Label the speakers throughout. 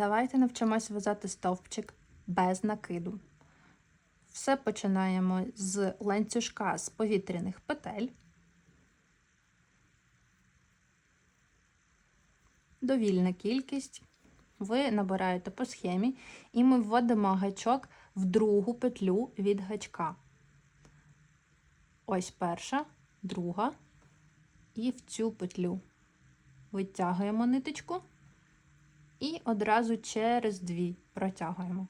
Speaker 1: Давайте навчимось в'язати стовпчик без накиду. Все починаємо з ланцюжка з повітряних петель. Довільна кількість. Ви набираєте по схемі, і ми вводимо гачок в другу петлю від гачка. Ось перша, друга, і в цю петлю витягуємо ниточку і одразу через дві протягуємо.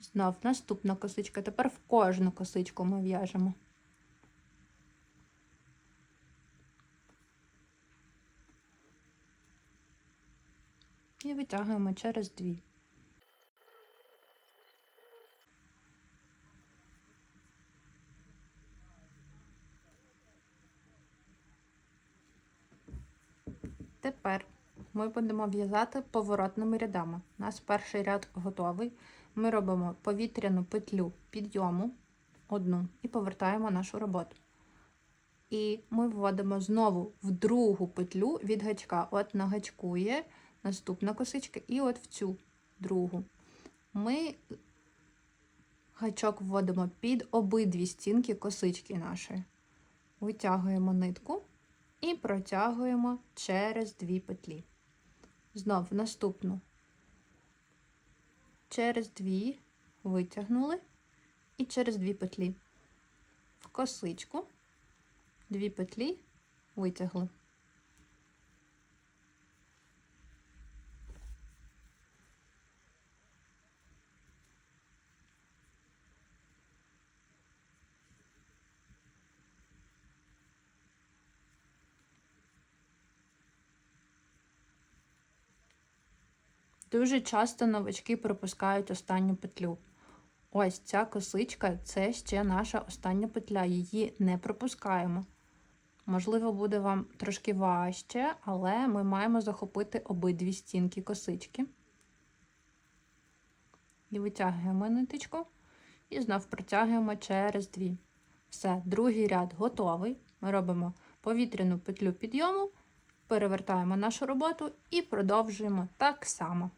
Speaker 1: Знов наступна косичка. Тепер в кожну косичку ми в'яжемо. І витягуємо через дві. Тепер ми будемо в'язати поворотними рядами. У нас перший ряд готовий. Ми робимо повітряну петлю підйому одну і повертаємо нашу роботу. І ми вводимо знову в другу петлю від гачка. От на гачку є наступна косичка, і от в цю другу. Ми гачок вводимо під обидві стінки косички нашої. Витягуємо нитку і протягуємо через дві петлі. Знов наступну. Через дві витягнули і через дві петлі. В косичку, дві петлі витягли. Дуже часто новачки пропускають останню петлю. Ось ця косичка це ще наша остання петля, її не пропускаємо. Можливо, буде вам трошки важче, але ми маємо захопити обидві стінки косички. І витягуємо ниточку і знов протягуємо через дві. Все, другий ряд готовий. Ми робимо повітряну петлю підйому, перевертаємо нашу роботу і продовжуємо так само.